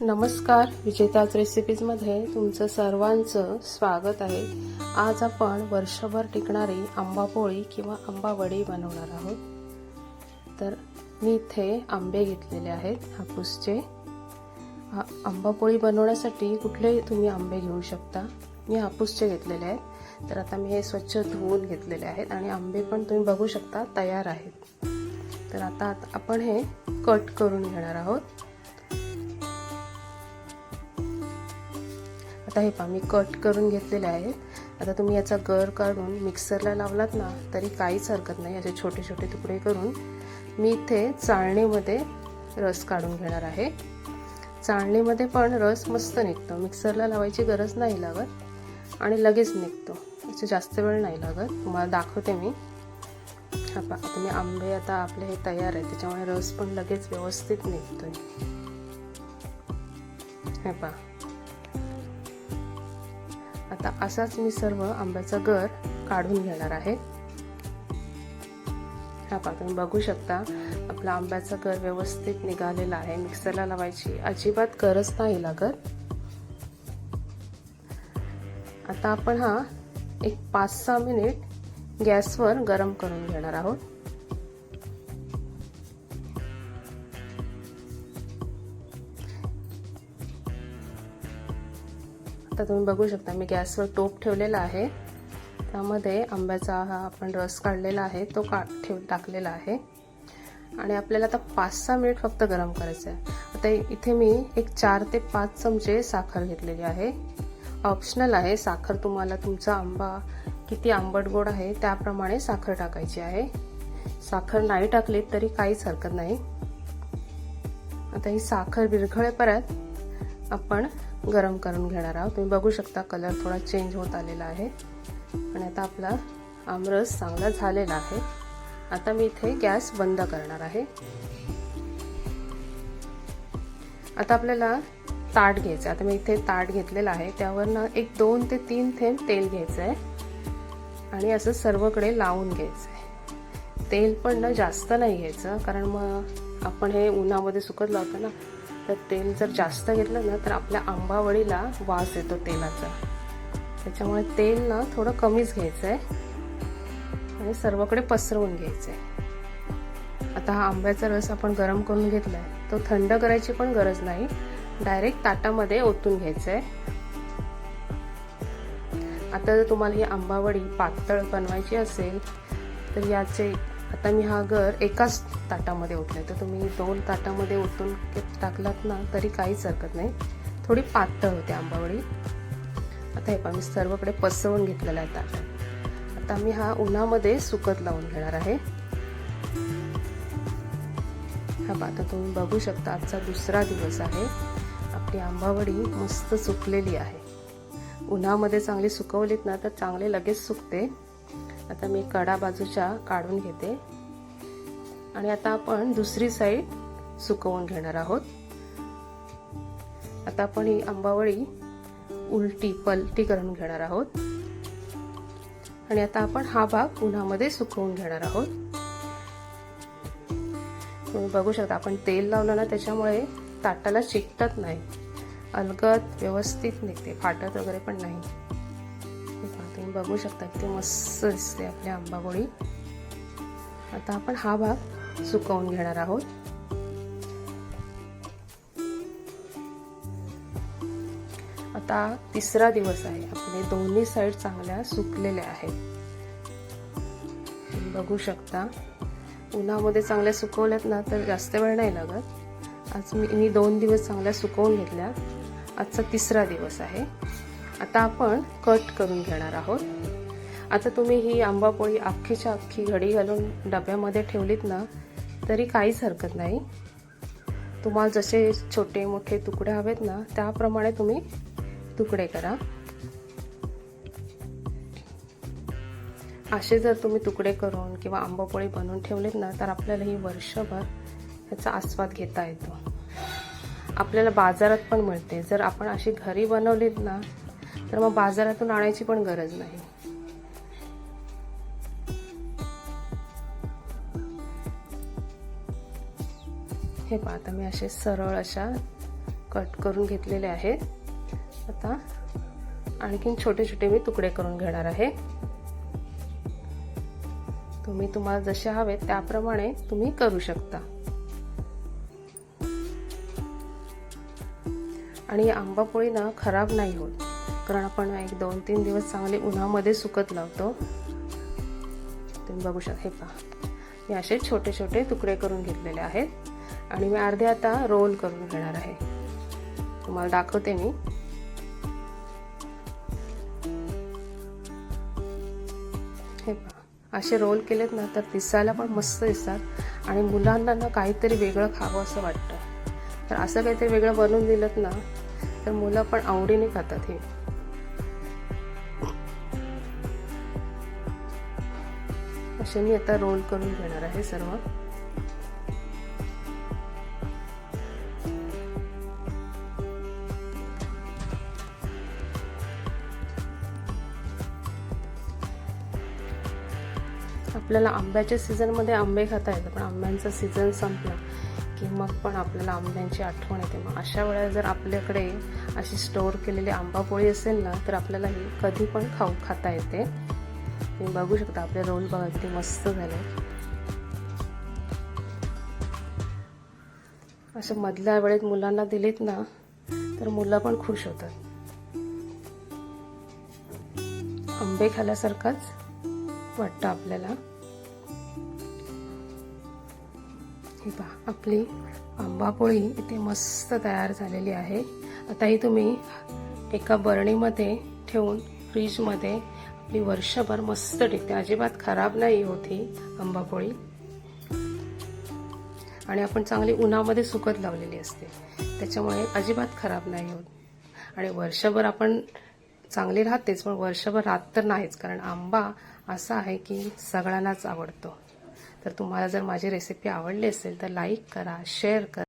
नमस्कार विजेताज रेसिपीजमध्ये तुमचं सर्वांचं स्वागत आहे. आज आपण वर्षभर टिकणारी आंबापोळी किंवा आंबावडी बनवणार आहोत. तर मी इथे आंबे घेतलेले आहेत हापूसचे. हा आंबापोळी बनवण्यासाठी कुठलेही तुम्ही आंबे घेऊ शकता? मी हापूसचे घेतलेले आहेत. तर आता मी हे स्वच्छ धुवून घेतलेले आहेत आणि आंबे पण तुम्ही बघू शकता तयार आहेत. तर आता आपण हे कट करून घेणार आहोत. आता हे पहा मी कट करून घेतलेले आहेत आता तुम्ही याचा गर काढून मिक्सरला लावलात ना तरी काहीच हरकत नाही. असे छोटे छोटे तुकडे करून मी इथे चाळणीमध्ये रस काढून घेणार आहे. चाळणीमध्ये पण रस मस्त निघतो. मिक्सरला लावायची गरज नाही लागत आणि लगेच निघतो. याचे जास्त वेळ नाही लागत. तुम्हाला दाखवते मी. हा पा तुम्ही आंबे आता आपले हे तयार आहे त्याच्यामुळे रस पण लगेच व्यवस्थित निघतोय. हे पा. आता असाच मी सर्व आंब्याचा गर काढून घेणार आहे. हा पहा तुम्ही बघू शकता आपला आंब्याचा गर व्यवस्थित निघालेला आहे. मिक्सरला लावायची अजिबात गरज नाही लागत. आता आपण हा एक पाच सहा मिनिट गॅसवर गरम करून घेणार आहोत. आता तुम्ही बघू शकता मी गॅसवर टोप ठेवलेला आहे. त्यामध्ये आंब्याचा हा आपण रस काढलेला आहे तो का ठेव टाकलेला आहे. आणि आपल्याला आता पाच सहा मिनिट फक्त गरम करायचं आहे आता इथे मी एक चार ते पाच चमचे साखर घेतलेली आहे. ऑप्शनल आहे साखर तुम्हाला तुमचा आंबा किती आंबट गोड आहे त्याप्रमाणे साखर टाकायची आहे. साखर नाही टाकली तरी काहीच हरकत नाही. आता ही साखर विरघळेपर्यंत आपण गरम करून घेणार आहोत. तुम्ही बघू शकता कलर थोडा चेंज होत आलेला आहे. आणि आता आपला आमरस चांगला झालेला आहे. आता मी इथे गॅस बंद करणार आहे. आता आपल्याला ताट घ्यायचं आता मी इथे ताट घेतलेलं आहे. त्यावर ना एक दोन ते तीन थेंब तेल घ्यायचं आहे आणि असं सर्वकडे लावून घ्यायचं आहे तेल पण ना जास्त नाही घ्यायचं. कारण मग आपण हे उन्हामध्ये सुकत लावतो ना तर तेल जर जास्त घेतलं ना तर आपल्या आंबावडीला वास येतो तेलाचा. त्याच्यामुळे तेल ना थोडं कमीच घ्यायचं आहे आणि सर्वकडे पसरवून घ्यायचं आहे आता हा आंब्याचा रस आपण गरम करून घेतला आहे तो थंड करायची पण गरज नाही. डायरेक्ट ताटामध्ये ओतून घ्यायचं आहे आता जर तुम्हाला ही आंबावडी पातळ बनवायची असेल तर याचे आता मी हा गर एकाच ताटामध्ये ओतलाय. तर तुम्ही दोन ताटामध्ये ओतून टाकलात ना तरी काहीच हरकत नाही. थोडी पातळ होते आंबावडी. आता हे पा मी सर्वकडे पसरवून घेतलेला आहे ताटात आता मी हा उन्हामध्ये सुकत लावून घेणार आहे. हा आता तुम्ही बघू शकता आजचा दुसरा दिवस आहे. आपली आंबावडी मस्त सुकलेली आहे. उन्हामध्ये चांगली सुकवलीत ना तर चांगले लगेच सुकते. आता मी कडा बाजूच्या काढून घेते. आणि आता आपण दुसरी साईड सुकवून घेणार आहोत. आता आपण ही आंबावळी उलटी पलटी करून घेणार आहोत. आणि आता आपण हा भाग उन्हामध्ये सुकवून घेणार आहोत. तुम्ही बघू शकता आपण तेल लावलं ना त्याच्यामुळे ताटाला चिकटत नाही. अलगद व्यवस्थित निघते फाटत वगैरे पण नाही. तुम्ही बघू शकता किती मस्त दिसते आपली आंबापोळी. आता आपण हा भाग सुकवून घेणार आहोत. आता तिसरा दिवस आहे. आपले दोन्ही साईड चांगल्या सुकलेल्या आहेत. बघू शकता. उन्हामध्ये चांगल्या सुकवल्यात ना तर जास्त वेळ नाही लागत. आज मी मी दोन दिवस चांगल्या सुकवून घेतल्या. आजचा तिसरा दिवस आहे. आता आपण कट करून घेणार आहोत. आता तुम्ही ही आंबापोळी अख्खीच्या अख्खी घडी घालून डब्यामध्ये ठेवलीत ना तरी काहीच हरकत नाही. तुम्हाला जसे छोटे मोठे तुकडे हवेत ना त्याप्रमाणे तुम्ही तुकडे करा. असे जर तुम्ही तुकडे करून किंवा आंबापोळी बनवून ठेवलेत ना तर आपल्याला ही वर्षभर ह्याचा आस्वाद घेता येतो. आपल्याला बाजारात पण मिळते. जर आपण अशी घरी बनवलीत ना तर मग बाजारातून आणायची पण गरज नाही. हे पहा आता मी असे सरळ अशा कट करून घेतलेले आहेत. आता आणखीन छोटे छोटे मी तुकडे करून घेणार आहे. तुम्ही तुम्हाला जसे हवे त्याप्रमाणे तुम्ही करू शकता. आणि आंबा पोळी ना खराब नाही होत. कारण आपण एक दोन तीन दिवस चांगले उन्हामध्ये सुकत लावतो तुम्ही बघू शकता हे पहा. मी असे छोटे छोटे तुकडे करून घेतलेले आहेत आणि मी अर्धे आता रोल करून घेणार आहे. तुम्हाला दाखवते मी. हे पहा असे रोल केलेत ना तर दिसायला पण मस्त दिसतात आणि मुलांना ना काहीतरी वेगळं खावं असं वाटतं. तर असं काहीतरी वेगळं बनवून दिलं ना तर मुलं पण आवडीने खातात हे. असे मी आता रोल करून घेणार आहे सर्व. आपल्याला आंब्याच्या सीझनमध्ये आंबे खाता येतं पण आंब्यांचा सीझन संपला की मग पण आपल्याला आंब्यांची आठवण येते. मग अशा वेळेला जर आपल्याकडे अशी स्टोअर केलेली आंबापोळी असेल ना तर आपल्याला ही कधी पण खाऊ खाता येते. तुम्ही बघू शकता आपले रोल बघा किती मस्त झाले असं मधल्या वेळेत मुलांना दिलीत ना तर मुलं पण खुश होतात. आंबे खाल्यासारखाच वाटतं आपल्याला. हे पहा आपली आंबापोळी इथे मस्त तयार झालेली आहे. आता ही तुम्ही एका बरणीमध्ये ठेवून फ्रीजमध्ये आपली वर्षभर मस्त टिकते. अजिबात खराब नाही होती आंबापोळी. आणि आपण चांगली उन्हामध्ये सुकत लावलेली असते. त्याच्यामुळे अजिबात खराब नाही होत. आणि वर्षभर आपण चांगली राहतेच पण वर्षभर राहत तर नाहीच. कारण आंबा असा आहे की सगळ्यांनाच आवडतो. तर तुम्हाला जर माझी रेसिपी आवडली असेल तर लाईक करा शेअर करा.